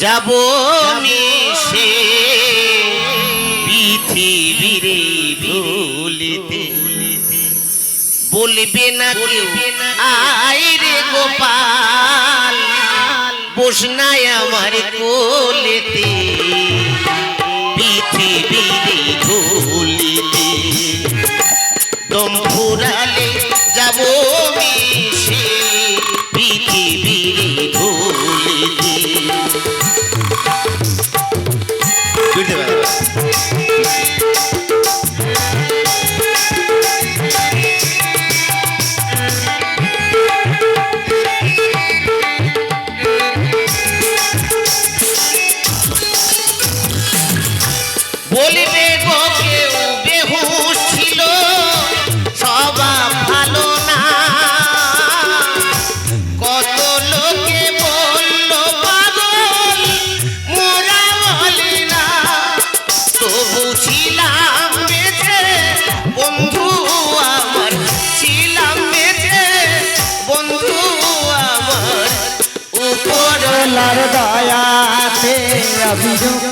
যাব মিশে পৃথিবীর ভুলিতে বলবে না কেউ আইরে গোপাল। বসনায় আমার কোলেতে বলিবে গো কেউ ছিল স্বভাব ভালো না। কত লোকে লার দয়াতে অভিযোগ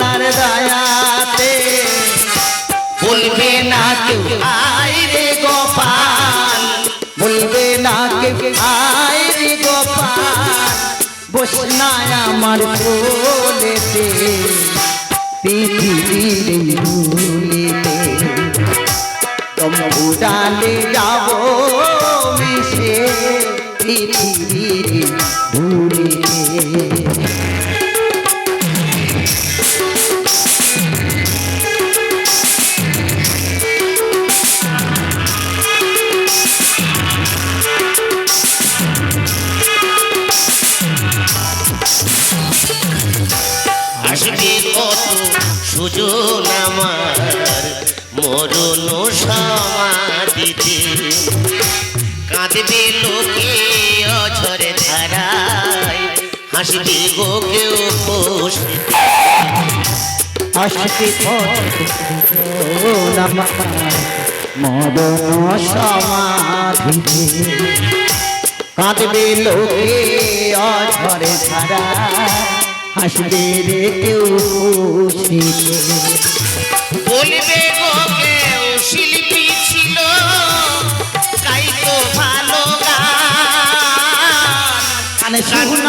লার দয়াতে বলবে না কেউ আয় রে গোপাল বলবে না কেউ আয় রে গোপাল বসনায় আমার কোলেতে পৃথিবীর আসবে কত সুজন আমার মরণ সমাধিতে। কাঁদবে লোকে গো কেউ পোষ। আসতে মদন সমাধিতে কাঁদবে লোকে অঝরে ছাড়া। হাসবে রে কেউ বলবে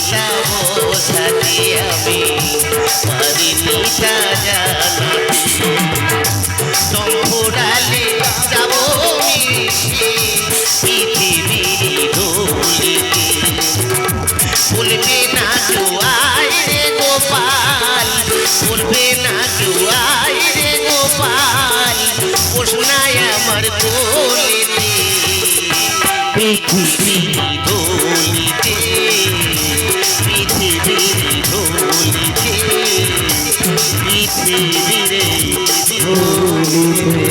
পারিনি তা আমি পারিনি তা জানাতে যাব মিশে পৃথিবীর ধুলিতে বলবে না জুয়াই রে গোপাল বলবে না জুয়াই রে গোপাল পোষনায় আমার কোলেতে পৃথিবীর ধুলিতে পৃথিবীরে ভুলিবে